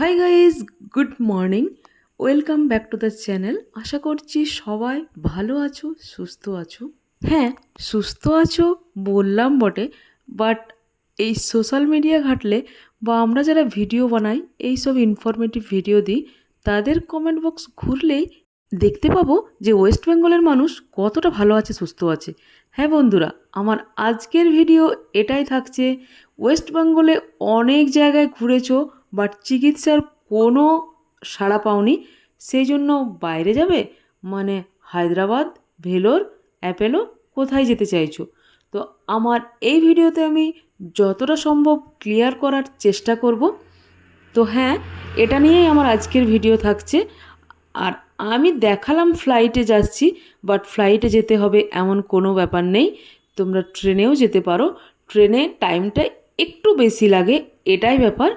Hi guys good morning welcome back to the channel আশা করছি সবাই ভালো আছো, সুস্থ আছো। হ্যাঁ সুস্থ আছো বললাম বটে বাট এই সোশ্যাল মিডিয়া ঘাটলে বা আমরা যারা ভিডিও বানাই, এই সব ইনফরমেটিভ ভিডিও দিই, তাদের কমেন্ট বক্স ঘুরলেই দেখতে পাবো যে ওয়েস্ট বেঙ্গলের মানুষ কতটা ভালো আছে, সুস্থ আছে। হ্যাঁ বন্ধুরা, আমার আজকের ভিডিও এটাই থাকছে ওয়েস্ট বেঙ্গলে অনেক জায়গায় ঘুরেছো বাট চিকিৎসার কোনো সাড়া পাওনি, সেই জন্য বাইরে যাবে? মানে হায়দ্রাবাদ, ভেলোর, অ্যাপেলো কোথায় যেতে চাইছো? তো আমার এই ভিডিওতে আমি যতটা সম্ভব ক্লিয়ার করার চেষ্টা করব। তো হ্যাঁ এটা নিয়েই আমার আজকের ভিডিও থাকছে। আর আমি দেখালাম ফ্লাইটে যাচ্ছি, বাট ফ্লাইটে যেতে হবে এমন কোনো ব্যাপার নেই। তোমরা ট্রেনেও যেতে পারো। ট্রেনে টাইমটা একটু বেশি লাগে, এটাই ব্যাপার।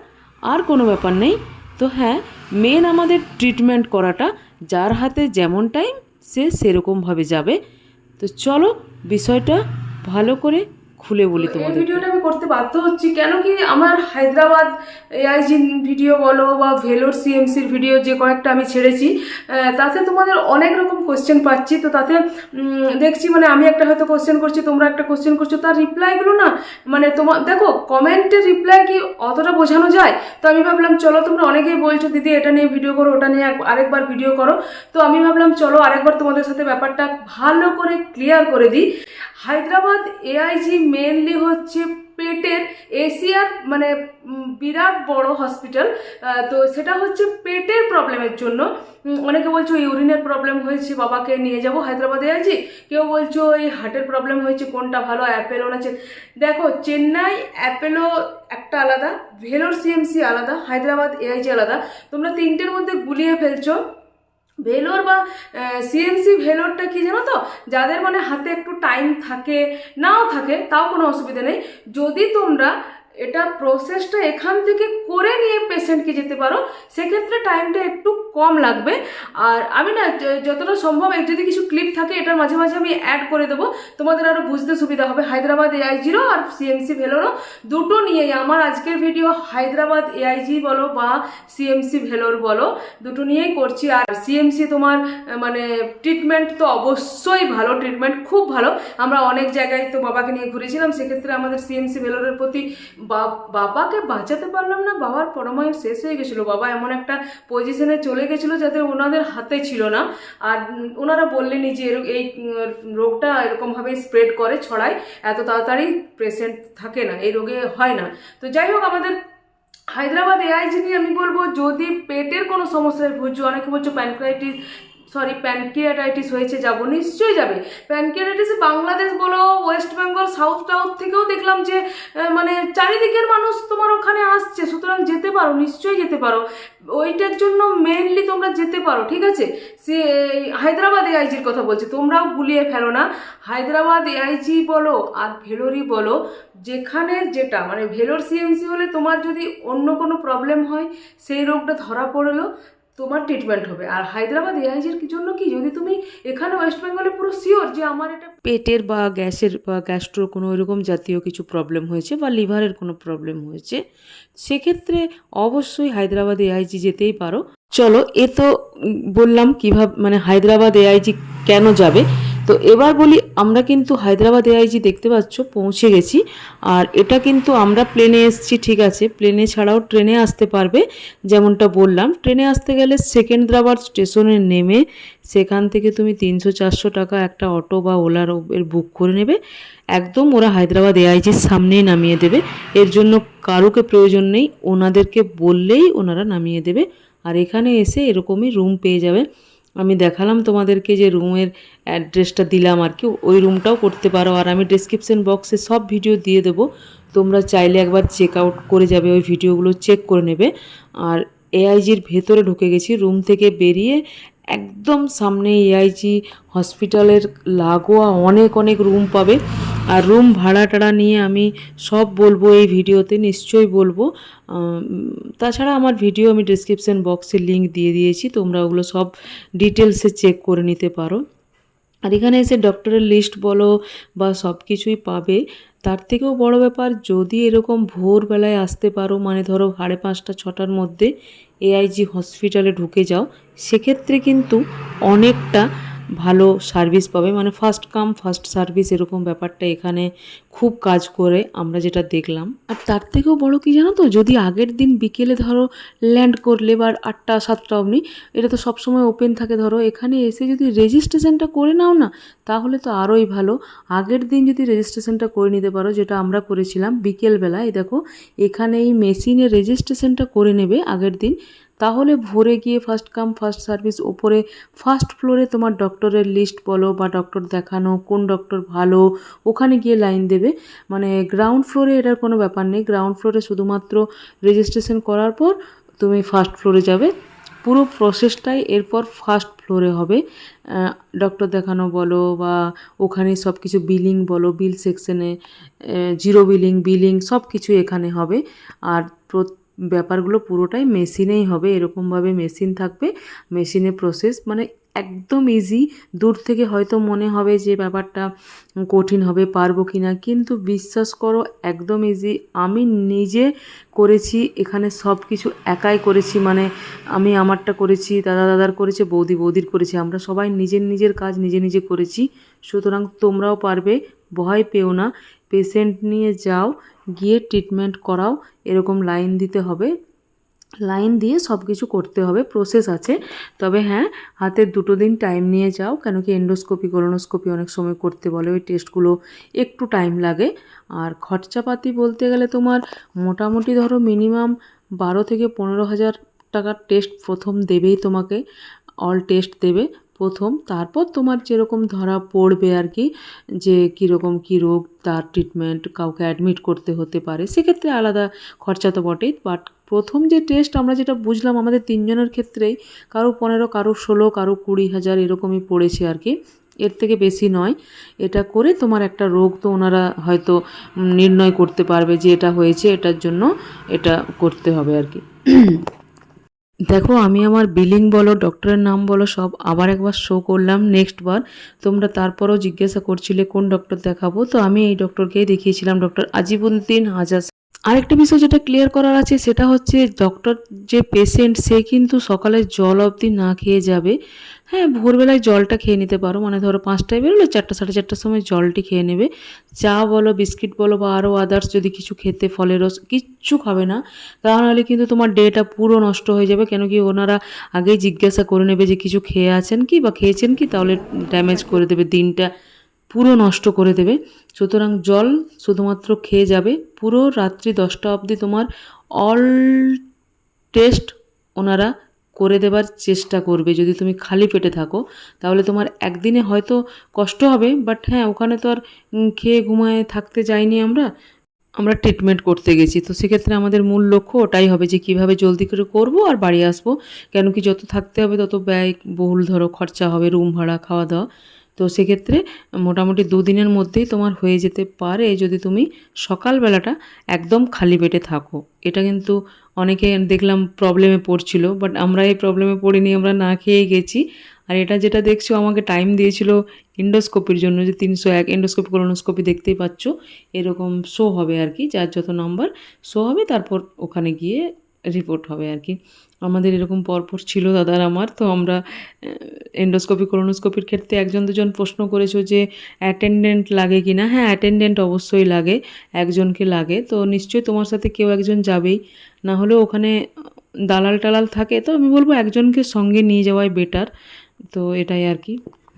আর কোনো ব্যাপার নেই। তো হ্যাঁ মেন আমাদের ট্রিটমেন্ট করাটা, যার হাতে যেমন টাইম সে সেরকমভাবে যাবে। তো চলো, বিষয়টা ভালো করে খুলে বলি তোমাদের ভিডিওটা আমি করতে বাধ্য হচ্ছি কেন কি আমার হায়দ্রাবাদ এআইজি ভিডিও বলো বা ভেলোর সিএমসির ভিডিও যে কয়েকটা আমি ছেড়েছি তাতে তোমাদের অনেক রকম কোশ্চেন পাচ্ছি। তো তাতে দেখছি মানে আমি একটা হয়তো কোশ্চেন করছি তোমরা একটা কোশ্চেন করছ তার রিপ্লাইগুলো না মানে তোমার দেখো কমেন্টের রিপ্লাই কি অতটা বোঝানো যায়? তো আমি ভাবলাম চলো তোমরা অনেকেই বলছো দিদি এটা নিয়ে ভিডিও করো ওটা নিয়ে আরেকবার ভিডিও করো। তো আমি ভাবলাম চলো আরেকবার তোমাদের সাথে ব্যাপারটা ভালো করে ক্লিয়ার করে দিই। হায়দ্রাবাদ এআইজি মেনলি হচ্ছে পেটের এশিয়ার মানে বিরাট বড় হসপিটাল তো সেটা হচ্ছে পেটের প্রবলেমের জন্য। অনেকে বলছো ইউরিনের প্রবলেম হয়েছে, বাবাকে নিয়ে যাব হায়দ্রাবাদে আছি কেউ বলছো এই হার্টের প্রবলেম হয়েছে, কোনটা ভালো অ্যাপেলো চে- দেখো, চেন্নাই অ্যাপেলো একটা আলাদা, ভেলোর সিএমসি আলাদা, হায়দ্রাবাদ এআইজি আলাদা। তোমরা তিনটের মধ্যে গুলিয়ে ফেলছো। ভেলোর বা সিএমসি ভেলোরটা কি জানো তো? যাদের মানে হাতে একটু টাইম থাকে, নাও থাকে, তাও কোনো অসুবিধা নেই। যদি তোমরা এটা প্রসেসটা এখান থেকে করে নিয়ে পেশেন্টকে যেতে পারো, সেক্ষেত্রে টাইমটা একটু কম লাগবে। আর আমি না যতটা সম্ভব যদি কিছু ক্লিপ থাকে, এটার মাঝে মাঝে আমি অ্যাড করে দেবো। তোমাদের আরও বুঝতে সুবিধা হবে। হায়দ্রাবাদ এআইজিরও আর সিএমসি ভেলোরও দুটো নিয়েই আমার আজকের ভিডিও হায়দ্রাবাদ এআইজি বলো বা সিএমসি ভেলোর বলো, দুটো নিয়েই করছি। আর সিএমসি তোমার মানে ট্রিটমেন্ট তো অবশ্যই ভালো ট্রিটমেন্ট খুব ভালো। আমরা অনেক জায়গায় তো বাবাকে নিয়ে ঘুরেছিলাম, সেক্ষেত্রে আমাদের সিএমসি ভেলোরের প্রতি বাবাকে বাঁচাতে পারলাম না, বাবার পরমায়ু শেষ হয়ে গেছিল। বাবা এমন একটা পজিশনে চলে গেছিল যাতে ওনাদের হাতে ছিল না। আর ওনারা বললেনই যে এরক- এই রোগটা এরকমভাবেই স্প্রেড করে, ছড়ায়, এত তাড়াতাড়ি পেশেন্ট থাকে না, এই রোগে হয় না। তো যাই হোক, আমাদের হায়দ্রাবাদ এআইজি নিয়ে আমি বলব, যদি পেটের কোনো সমস্যায় ভুগছো, অনেকে বলছো প্যানক্রাইটিস সরি প্যানক্রিয়াটাইটিস হয়েছে, যাব। নিশ্চয়ই যাবে। প্যানক্রিয়াটাইটিসে বাংলাদেশ বলো ওয়েস্ট বেঙ্গল সাউথ টাউথ থেকেও দেখলাম যে মানে চারিদিকের মানুষ তোমার ওখানে আসছে। সুতরাং যেতে পারো, নিশ্চয়ই যেতে পারো। ওইটার জন্য মেনলি তোমরা যেতে পারো, ঠিক আছে? সে, হায়দ্রাবাদ এআইজির কথা বলছে, তোমরাও গুলিয়ে ফেলো না। হায়দ্রাবাদ এআইজি বলো আর ভেলোরি বলো, যেখানে যেটা মানে ভেলোর সিএমসি হলে তোমার যদি অন্য কোনো প্রবলেম হয়, সেই রোগটা ধরা পড়ল। তোমার ট্রিটমেন্ট হবে। আর হায়দ্রাবাদ এআইজির জন্য কি? যদি তুমি এখানে ওয়েস্ট বেঙ্গলে পুরো শিওর যে আমার এটা পেটের বা গ্যাসের বা গ্যাস্ট্রো কোনো এরকম জাতীয় কিছু প্রবলেম হয়েছে বা লিভারের কোনো প্রবলেম হয়েছে, সেক্ষেত্রে অবশ্যই হায়দ্রাবাদ এআইজি যেতেই পারো। চলো, এ তো বললাম কীভাবে মানে হায়দ্রাবাদ এআইজি কেন যাবে? তো এবার বলি, আমরা কিন্তু হায়দ্রাবাদ এআইজি দেখতে পাচ্ছ, পৌঁছে গেছি। আর এটা কিন্তু আমরা প্লেনে এসেছি, ঠিক আছে। প্লেনে ছাড়াও ট্রেনে আসতে পারবে, যেমনটা বললাম। ট্রেনে আসতে গেলে সেকেন্দ্রাবাদ স্টেশনে নেমে সেখান থেকে তুমি তিনশো চারশো টাকা একটা অটো বা ওলার এর বুক করে নেবে। একদম ওরা হায়দ্রাবাদ এআইজির সামনেই নামিয়ে দেবে। এর জন্য কারোকে প্রয়োজন নেই, ওনাদেরকে বললেই ওনারা নামিয়ে দেবে। আর এখানে এসে এরকমই রুম পেয়ে যাবে। আমি দেখালাম তোমাদেরকে যে রুমের অ্যাড্রেসটা দিলাম আর কি। ওই রুমটাও করতে পারো আর আমি ডিসক্রিপশন বক্সে সব ভিডিও দিয়ে দেবো। তোমরা চাইলে একবার চেক আউট করে যাবে, ওই ভিডিওগুলো চেক করে নেবে। আর এআইজির ভেতরে ঢুকে গেছি, রুম থেকে বেরিয়ে একদম সামনে এআইজি হসপিটালের লাগোয়া অনেক অনেক রুম পাবে। আর রুম ভাড়া টাড়া নিয়ে আমি সব বলব, এই ভিডিওতে নিশ্চয়ই বলব। তাছাড়া আমার ভিডিও আমি ডিসক্রিপশন বক্সে লিংক দিয়ে দিয়েছি, তোমরা ওগুলো সব ডিটেলসে চেক করে নিতে পারো। আর এখানে এসে ডক্টরের লিস্ট বলো বা সব কিছুই পাবে। তার থেকেও বড় ব্যাপার, যদি এরকম ভোরবেলায় আসতে পারো মানে ধরো সাড়ে পাঁচটা, ছটার মধ্যে এআইজি হসপিটালে ঢুকে যাও, সেক্ষেত্রে কিন্তু অনেকটা ভালো সার্ভিস পাবে। মানে ফার্স্ট কাম ফার্স্ট সার্ভিস এরকম ব্যাপারটা এখানে খুব কাজ করে, আমরা যেটা দেখলাম। আর তার থেকেও বড় কি জানো তো? যদি আগের দিন বিকেলে ধরো ল্যান্ড করলে বা আটটা, সাতটা অবধি, এটা তো সবসময় ওপেন থাকে। ধরো এখানে এসে যদি রেজিস্ট্রেশনটা করে নাও না, তাহলে তো আরোই ভালো। আগের দিন যদি রেজিস্ট্রেশনটা করে নিতে পারো, যেটা আমরা করেছিলাম বিকেলবেলায়, দেখো এখানে এই মেশিনে রেজিস্ট্রেশনটা করে নেবে আগের দিন। তাহলে ভোরে গিয়ে ফার্স্ট কাম ফার্স্ট সার্ভিস ওপরে ফার্স্ট ফ্লোরে তোমার ডক্টরের লিস্ট বলো বা ডক্টর দেখানো, কোন ডক্টর ভালো, ওখানে গিয়ে লাইন দেবে। মানে গ্রাউন্ড ফ্লোরে এটার কোনো ব্যাপার নেই। গ্রাউন্ড ফ্লোরে শুধুমাত্র রেজিস্ট্রেশন করার পর তুমি ফার্স্ট ফ্লোরে যাবে। পুরো প্রসেসটাই এরপর ফার্স্ট ফ্লোরে হবে। ডক্টর দেখানো বলো বা ওখানে সব কিছু বিলিং বলো বিল সেকশনে জিরো বিলিং বিলিং সব কিছু এখানে হবে। আর ব্যাপারগুলো পুরোটাই মেশিনেই হবে, এরকমভাবে মেশিন থাকবে। মেশিনে প্রসেস মানে একদম ইজি দূর থেকে হয়তো মনে হবে যে ব্যাপারটা কঠিন হবে, পারব কি না কিন্তু বিশ্বাস করো একদম ইজি আমি নিজে করেছি, এখানে সব কিছু একাই করেছি মানে আমি আমারটা করেছি, দাদা দাদার করেছে, বৌদি বৌদির করেছি, আমরা সবাই নিজের নিজের কাজ নিজে নিজে করেছি, সুতরাং তোমরাও পারবে, ভয় পেও না পেশেন্ট নিয়ে যাও গিয়ে ট্রিটমেন্ট করাও, এরকম লাইন দিতে হবে। লাইন দিয়ে সব কিছু করতে হবে প্রসেস আছে। তবে হ্যাঁ হাতে দুটো দিন টাইম নিয়ে যাও কেন কি এন্ডোস্কোপি কোলোনোস্কোপি অনেক সময় করতে বলে, ওই টেস্টগুলো একটু টাইম লাগে। আর খরচাপাতি বলতে গেলে তোমার মোটামুটি ধরো মিনিমাম বারো থেকে পনেরো হাজার টাকার টেস্ট প্রথম দেবেই তোমাকে অল টেস্ট দেবে। প্রথম, তারপর তোমার যেরকম ধরা পড়বে আর কি, যে কীরকম কী রোগ তার ট্রিটমেন্ট কাউকে অ্যাডমিট করতে হতে পারে, সেক্ষেত্রে আলাদা খরচা তো বটেই। বাট প্রথম যে টেস্ট আমরা যেটা বুঝলাম আমাদের তিনজনের ক্ষেত্রেই, কারও পনেরো, কারও ষোলো, কারও কুড়ি হাজার এরকমই পড়েছে আর কি। এর থেকে বেশি নয়। এটা করে তোমার একটা রোগ তো ওনারা হয়তো নির্ণয় করতে পারবে যে এটা হয়েছে, এটার জন্য এটা করতে হবে আর কি। দেখো, আমি আমার বিলিং বলো ডক্টরের নাম বলো, সব আবার একবার শো করলাম নেক্সট বার। তোমরা তারপরও জিজ্ঞাসা করছিলে, কোন ডক্টর দেখাবো? তো আমি এই ডক্টরকেই দেখিয়েছিলাম ডক্টর আজিবুদ্দিন হাজাজ আরেকটা বিষয় যেটা ক্লিয়ার করার আছে, সেটা হচ্ছে ডক্টর যে পেশেন্ট সে কিন্তু সকালে জল অবধি না খেয়ে যাবে। হ্যাঁ ভোরবেলায় জলটা খেয়ে নিতে পারো। মানে ধরো পাঁচটায় বেরোলে চারটা, সাড়ে চারটার সময় জলটি খেয়ে নেবে। চা বলো, বিস্কিট বলো বা আরও আদার্স যদি কিছু খেতে, ফলের রস, কিচ্ছু খাবে না। তা নাহলে কিন্তু তোমার ডেটা পুরো নষ্ট হয়ে যাবে। কেন কি ওনারা আগেই জিজ্ঞাসা করে নেবে যে কিছু খেয়ে আছেন কি বা খেয়েছেন কি? তাহলে ড্যামেজ করে দেবে দিনটা। পুরো নষ্ট করে দেবে। সুতরাং জল শুধুমাত্র খেয়ে যাবে। পুরো রাত্রি দশটা অবধি তোমার অল টেস্ট ওনারা করে দেবার চেষ্টা করবে। যদি তুমি খালি পেটে থাকো, তাহলে তোমার একদিনে হয়তো কষ্ট হবে বাট হ্যাঁ ওখানে তো আর খেয়ে ঘুমায় থাকতে যাইনি আমরা। আমরা ট্রিটমেন্ট করতে গেছি। তো সেক্ষেত্রে আমাদের মূল লক্ষ্য ওটাই হবে যে কীভাবে জলদি করে করব আর বাড়ি আসব। কেন কি যত থাকতে হবে, তত ব্যয় বহুল ধরো খরচা হবে, রুম ভাড়া, খাওয়া দাওয়া। তো সেক্ষেত্রে মোটামুটি দুদিনের মধ্যেই তোমার হয়ে যেতে পারে যদি তুমি সকালবেলাটা একদম খালি পেটে থাকো। এটা কিন্তু অনেকে দেখলাম প্রবলেমে পড়ছিল বাট আমরা এই প্রবলেমে পড়িনি, আমরা না খেয়ে গেছি। আর এটা যেটা দেখছ, আমাকে টাইম দিয়েছিল ইন্ডোস্কোপির জন্য, যে তিনশো এক এন্ডোস্কোপি কোলোনোস্কোপি দেখতেই পাচ্ছ, এরকম শো হবে আর কি, যার যত নাম্বার শো হবে, তারপর ওখানে গিয়ে রিপোর্ট হবে আর কি। আমাদের এরকম পরপর ছিল দাদার আমার, তো আমরা এন্ডোস্কোপি কোলোনোস্কোপির ক্ষেত্রে একজন দুজন প্রশ্ন করেছ যে অ্যাটেন্ডেন্ট লাগে কি না? হ্যাঁ অ্যাটেন্ডেন্ট অবশ্যই লাগে, একজনকে লাগে। তো নিশ্চয়ই তোমার সাথে কেউ একজন যাবেই। না হলেও ওখানে দালাল টালাল থাকে, তো আমি বলব একজনকে সঙ্গে নিয়ে যাওয়াই বেটার তো এটাই আর কি।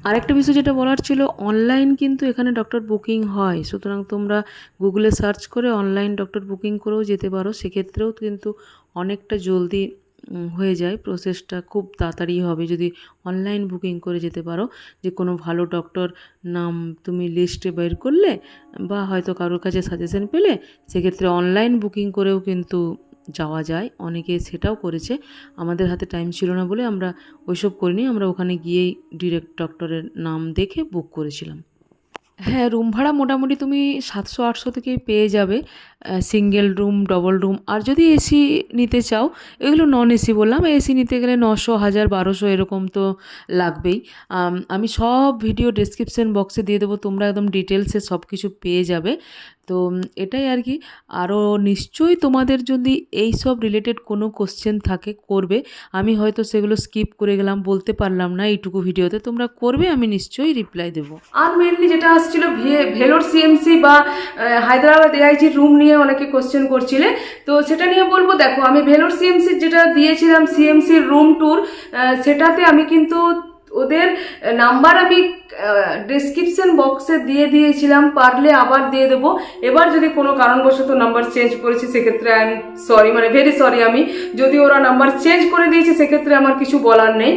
আরেকটা বিষয় যেটা বলার ছিল অনলাইন কিন্তু এখানে ডক্টর বুকিং হয়। সুতরাং তোমরা গুগলে সার্চ করে অনলাইন ডক্টর বুকিং করেও যেতে পারো। সেক্ষেত্রেও কিন্তু অনেকটা জলদি হয়ে যায়। প্রসেসটা খুব তাড়াতাড়ি হবে। যদি অনলাইন বুকিং করে যেতে পারো, যে কোনো ভালো ডক্টর নাম তুমি লিস্টে বের করলে, বা হয়তো কারোর কাছে সাজেশন পেলে, সেক্ষেত্রে অনলাইন বুকিং করেও কিন্তু যাওয়া যায়। অনেকে সেটাও করেছে। আমাদের হাতে টাইম ছিল না বলে আমরা ওইসব করিনি। আমরা ওখানে গিয়েই ডিরেক্ট ডক্টরের নাম দেখে বুক করেছিলাম। হ্যাঁ রুম ভাড়া মোটামুটি তুমি সাতশো, আটশো থেকেই পেয়ে যাবে। সিঙ্গেল রুম ডবল রুম আর যদি এসি নিতে চাও, এগুলো নন এসি বললাম। এসি নিতে গেলে নশো, হাজার, বারোশো এরকম তো লাগবেই। আমি সব ভিডিও ডেসক্রিপশন বক্সে দিয়ে দেবো, তোমরা একদম ডিটেলসে সব কিছু পেয়ে যাবে। তো এটাই আর কি। আরও নিশ্চয়ই তোমাদের যদি এই সব রিলেটেড কোনো কোশ্চেন থাকে, করবে, আমি হয়তো সেগুলো স্কিপ করে গেলাম, বলতে পারলাম না এইটুকু ভিডিওতে, তোমরা করবে, আমি নিশ্চয়ই রিপ্লাই দেবো। আর মেনলি যেটা আসছিল ভেলোর সিএমসি বা হায়দ্রাবাদ এআইজি রুম নিয়ে অনেকে কোশ্চেন করছিলে। তো সেটা নিয়ে বলব, দেখো, আমি ভেলোর সিএমসি যেটা দিয়েছিলাম সিএমসির রুম ট্যুর সেটাতে আমি কিন্তু ওদের নাম্বার আমি ডিসক্রিপশন বক্সে দিয়ে দিয়েছিলাম, পারলে আবার দিয়ে দেবো। এবার যদি কোনো কারণবশত নাম্বার চেঞ্জ করেছি, সেক্ষেত্রে আই এম সরি মানে ভেরি সরি আমি। যদি ওরা নাম্বার চেঞ্জ করে দিয়েছে, সেক্ষেত্রে আমার কিছু বলার নেই।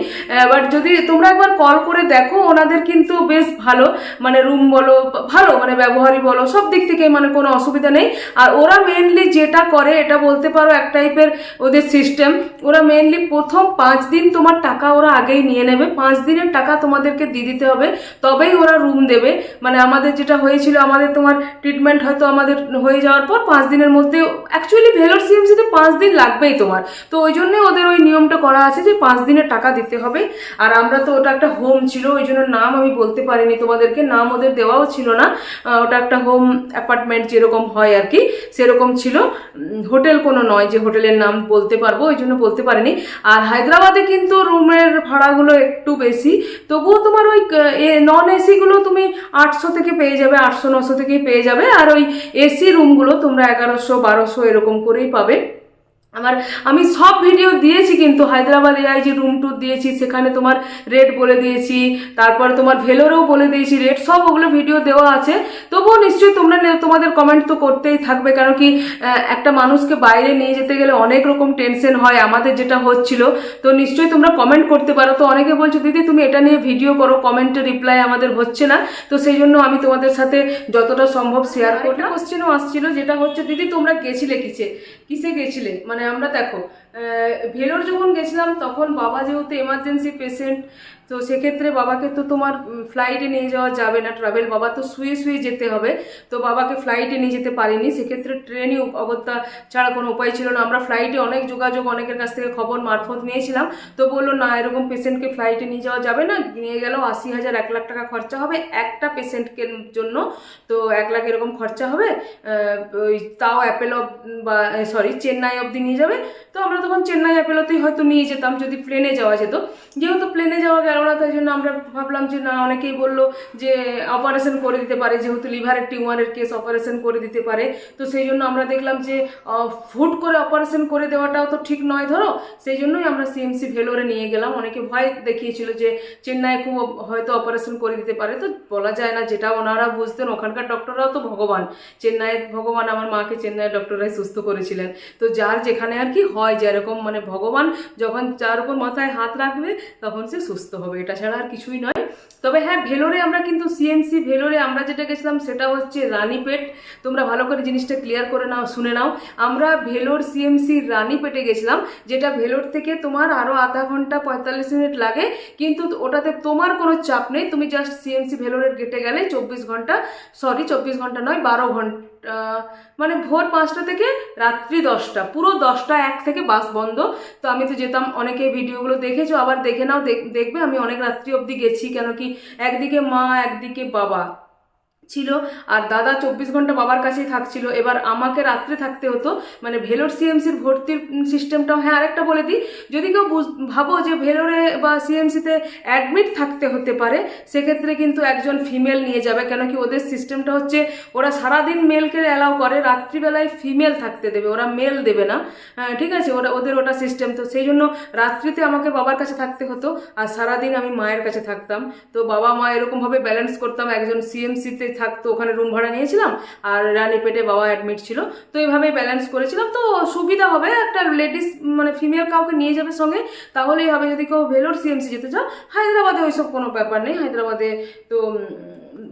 বাট যদি তোমরা একবার কল করে দেখো, ওনাদের কিন্তু বেশ ভালো মানে রুম বলো, ভালো মানে ব্যবহারই বলো, সব দিক থেকে মানে কোনো অসুবিধা নেই। আর ওরা মেনলি যেটা করে, এটা বলতে পারো এক টাইপের ওদের সিস্টেম ওরা মেনলি প্রথম পাঁচ দিন তোমার টাকা ওরা আগেই নিয়ে নেবে, পাঁচ দিনের টাকা তোমাদেরকে দিয়ে দিতে হবে, তবেই ওরা রুম দেবে। মানে আমাদের যেটা হয়েছিল, আমাদের তোমার ট্রিটমেন্ট হয়তো আমাদের হয়ে যাওয়ার পর পাঁচ দিনের মধ্যে অ্যাকচুয়ালি ভেলোর সিএমসিতে পাঁচ দিন লাগবেই তোমার। তো ওই জন্যই ওদের ওই নিয়মটা করা আছে যে পাঁচ দিনের টাকা দিতে হবে। আর আমরা তো ওটা একটা হোম ছিল, ওই জন্য নাম আমি বলতে পারিনি তোমাদেরকে, নাম ওদের দেওয়াও ছিল না। ওটা একটা হোম অ্যাপার্টমেন্ট যেরকম হয় আর কি, সেরকম ছিল। হোটেল কোনো নয় যে হোটেলের নাম বলতে পারব, ওই জন্য বলতে পারিনি। আর হায়দ্রাবাদে কিন্তু রুমের ভাড়াগুলো একটু বেশি। তবুও তোমার ওই নন এসিগুলো তুমি আটশো থেকে পেয়ে যাবে, আটশো, নশো থেকেই পেয়ে যাবে, আর ওই এসি রুমগুলো তোমরা এগারোশো, বারোশো এরকম করেই পাবে। আমার, আমি সব ভিডিও দিয়েছি কিন্তু, হায়দ্রাবাদ যে রুম ট্যুর দিয়েছি, সেখানে তোমার রেট বলে দিয়েছি, তারপর তোমার ভেলোরেও বলে দিয়েছি রেট সব ওগুলো ভিডিও দেওয়া আছে। তবুও নিশ্চয়ই তোমরা তোমাদের কমেন্ট তো করতেই থাকবে কারণ কি একটা মানুষকে বাইরে নিয়ে যেতে গেলে অনেক রকম টেনশন হয় আমাদের যেটা হচ্ছিল। তো নিশ্চয়ই তোমরা কমেন্ট করতে পারো। তো অনেকে বলছো, দিদি, তুমি এটা নিয়ে ভিডিও করো কমেন্টে রিপ্লাই আমাদের হচ্ছে না। তো সেই জন্য আমি তোমাদের সাথে যতটা সম্ভব শেয়ার করতে কোশ্চেনও আসছিল, যেটা হচ্ছে, দিদি, তোমরা গেছিলে কিসে? কিসে গেছিলে? মানে আমরা দেখো ভেলোর যখন গেছিলাম, তখন বাবা যেহেতু এমার্জেন্সি পেশেন্ট তো সেক্ষেত্রে বাবাকে তো তোমার ফ্লাইটে নিয়ে যাওয়া যাবে না ট্রাভেল বাবা তো শুয়ে শুয়ে যেতে হবে। তো বাবাকে ফ্লাইটে নিয়ে যেতে পারিনি, সেক্ষেত্রে ট্রেনই অগত্যা ছাড়া কোনো উপায় ছিল না। আমরা ফ্লাইটে অনেক যোগাযোগ, অনেকের কাছ থেকে খবর, মারফত নিয়েছিলাম। তো বলল, না, এরকম পেশেন্টকে ফ্লাইটে নিয়ে যাওয়া যাবে না, নিয়ে গেলেও আশি হাজার, এক লাখ টাকা খরচা হবে একটা পেশেন্টকে জন্য। তো এক লাখ এরকম খরচা হবে ওই তাও অ্যাপেলো বা সরি চেন্নাই অবধি নিয়ে যাবে। তো আমরা তখন চেন্নাই অ্যাপেলোতেই হয়তো নিয়ে যেতাম যদি প্লেনে যাওয়া যেত। যেহেতু প্লেনে যাওয়া গেল না, তাই জন্য আমরা ভাবলাম যে না, অনেকেই বলল যে অপারেশন করে দিতে পারে, যেহেতু লিভারের টিউমারের কেস অপারেশন করে দিতে পারে। তো সেই জন্য আমরা দেখলাম যে ফুট করে অপারেশন করে দেওয়াটাও তো ঠিক নয়, ধরো। সেই জন্যই আমরা সিএমসি ভেলোরে নিয়ে গেলাম। অনেকে ভয় দেখিয়েছিল যে চেন্নাই খুব হয়তো অপারেশন করে দিতে পারে। তো বলা যায় না, যেটা ওনারা বুঝতেন, ওখানকার ডক্টররাও তো ভগবান। চেন্নাইয়ের ভগবান আমার মাকে চেন্নাইয়ের ডক্টররাই সুস্থ করেছিলেন। তো যার যেখানে আর কি হয় যেরকম মানে ভগবান যখন যার উপর মাথায় হাত রাখবে, তখন সে সুস্থ হবে। এটা ছাড়া আর কিছুই নয়। তবে হ্যাঁ ভেলোরে আমরা কিন্তু সিএমসি ভেলোরে আমরা যেটা গেছিলাম সেটা হচ্ছে রানীপেট। তোমরা ভালো করে জিনিসটা ক্লিয়ার করে নাও, শুনে নাও। আমরা ভেলোর সিএমসি রানীপেটে গেছিলাম, যেটা ভেলোর থেকে তোমার আরও আধা ঘণ্টা পঁয়তাল্লিশ মিনিট লাগে। কিন্তু ওটাতে তোমার কোনো চাপ নেই। তুমি জাস্ট সিএমসি ভেলোরের গেটে গেলে চব্বিশ ঘণ্টা সরি চব্বিশ ঘণ্টা নয়, বারো ঘণ্টা মানে ভোর পাঁচটা থেকে রাত্রি দশটা, পুরো দশটা এক থেকে বাস বন্ধ। তো আমি তো যেতাম, অনেকে ভিডিওগুলো দেখেছ, আবার দেখে নাও, দেখ- দেখবে, আমি অনেক রাত্রি অবধি গেছি, কেন কি একদিকে মা, একদিকে বাবা। ছিল আর দাদা চব্বিশ ঘণ্টা বাবার কাছেই থাকছিল। এবার আমাকে রাত্রে থাকতে হতো। মানে ভেলোর সিএমসির ভর্তির সিস্টেমটাও হ্যাঁ আরেকটা বলে দিই। যদি কেউ ভাবো যে ভেলোরে বা সিএমসিতে অ্যাডমিট থাকতে হতে পারে সেক্ষেত্রে কিন্তু একজন ফিমেল নিয়ে যাবে। কেন কি ওদের সিস্টেমটা হচ্ছে ওরা সারাদিন মেলকে অ্যালাউ করে রাত্রিবেলায় ফিমেল থাকতে দেবে। ওরা মেল দেবে না। হ্যাঁ, ঠিক আছে? ওরা ওদের ওটা সিস্টেম। তো সেই জন্য রাত্রিতে আমাকে বাবার কাছে থাকতে হতো আর সারাদিন আমি মায়ের কাছে থাকতাম। তো বাবা মা এরকমভাবে ব্যালেন্স করতাম। একজন সিএমসিতে থাকতো ওখানে রুম ভাড়া নিয়েছিলাম, আর রানীপেটে বাবা অ্যাডমিট ছিল। তো এইভাবেই ব্যালেন্স করেছিলাম। তো সুবিধা হবে, একটা লেডিস মানে ফিমেল কাউকে নিয়ে যাবে সঙ্গে, তাহলেই হবে। যদি কেউ ভেলোর সিএমসি যেতে চাও, হায়দ্রাবাদে ওইসব কোনো ব্যাপার নেই। হায়দ্রাবাদে তো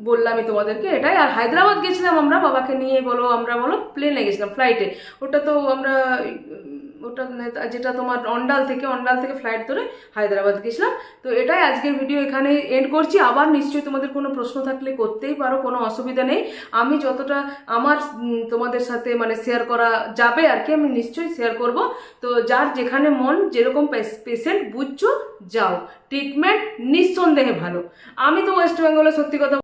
বললামই তোমাদেরকে এটাই। আর হায়দ্রাবাদ গেছিলাম আমরা, বাবাকে নিয়ে বলো, আমরা বলো প্লেনে গেছিলাম ফ্লাইটে ওটা তো আমরা ওটা যেটা তোমার অন্ডাল থেকে অন্ডাল থেকে ফ্লাইট ধরে হায়দ্রাবাদ গেছিলাম। তো এটাই আজকের ভিডিও এখানে এন্ড করছি। আবার নিশ্চয়ই তোমাদের কোনো প্রশ্ন থাকলে করতেই পারো, কোনো অসুবিধা নেই। আমি যতটা আমার তোমাদের সাথে মানে শেয়ার করা যাবে আর কি, আমি নিশ্চয়ই শেয়ার করব। তো যার যেখানে মন, যেরকম পেশেন্ট বুঝছ, যাও। ট্রিটমেন্ট নিঃসন্দেহে ভালো। আমি তো ওয়েস্ট বেঙ্গলে সত্যি কথা